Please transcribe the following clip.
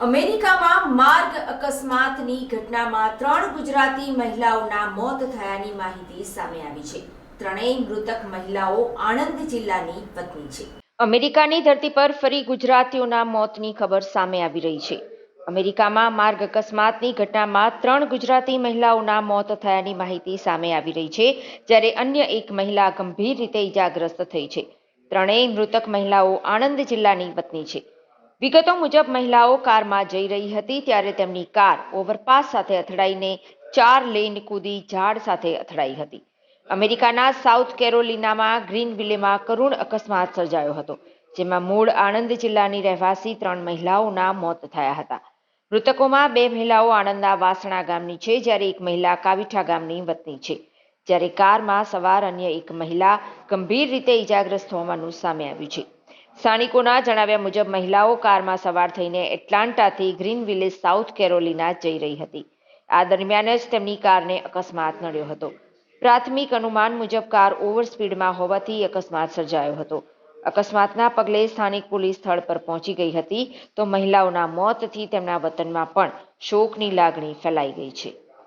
માર્ગ અકસ્માતની ઘટનામાં ત્રણ ગુજરાતી મહિલાઓના મોત થયાની માહિતી સામે આવી છે. ત્રણેય મૃતક મહિલાઓ આણંદ જિલ્લાની વતની છે. અમેરિકાની ધરતી પર ફરી ગુજરાતીઓના મોતની ખબર સામે આવી રહી છે. અમેરિકામાં માર્ગ અકસ્માતની ઘટનામાં ત્રણ ગુજરાતી મહિલાઓના મોત થયાની માહિતી સામે આવી રહી છે, જ્યારે અન્ય એક મહિલા ગંભીર રીતે ઇજાગ્રસ્ત થઈ છે. ત્રણેય મૃતક મહિલાઓ આણંદ જિલ્લાની વતની છે. વિગતો મુજબ મહિલાઓ કારમાં જઈ રહી હતી ત્યારે તેમની કાર ઓવરપાસ સાથે અથડાઈને ચાર લેન કૂદી ઝાડ સાથે અથડાઈ હતી. અમેરિકાના સાઉથ કેરોલિનામાં ગ્રીન વિલેમાં કરુણ અકસ્માત સર્જાયો હતો, જેમાં મૂળ આણંદ જિલ્લાની રહેવાસી ત્રણ મહિલાઓના મોત થયા હતા. મૃતકોમાં બે મહિલાઓ આણંદના વાસણા ગામની છે, જ્યારે એક મહિલા કાવીઠા ગામની વતની છે, જ્યારે કારમાં સવાર અન્ય એક મહિલા ગંભીર રીતે ઇજાગ્રસ્ત હોવાનું સામે આવ્યું છે. સ્થાનિકોના જણાવ્યા મુજબ મહિલાઓ કારમાં સવાર થઈને એટલાન્ટાથી ગ્રીન વિલેજ સાઉથ કેરોલિના જઈ રહી હતી. આ દરમિયાન જ તેમની કારને અકસ્માત નડ્યો હતો. પ્રાથમિક અનુમાન મુજબ કાર ઓવર સ્પીડમાં હોવાથી અકસ્માત સર્જાયો હતો. અકસ્માતના પગલે સ્થાનિક પોલીસ સ્થળ પર પહોંચી ગઈ હતી તો મહિલાઓના મોતથી તેમના વતનમાં પણ શોકની લાગણી ફેલાઈ ગઈ છે.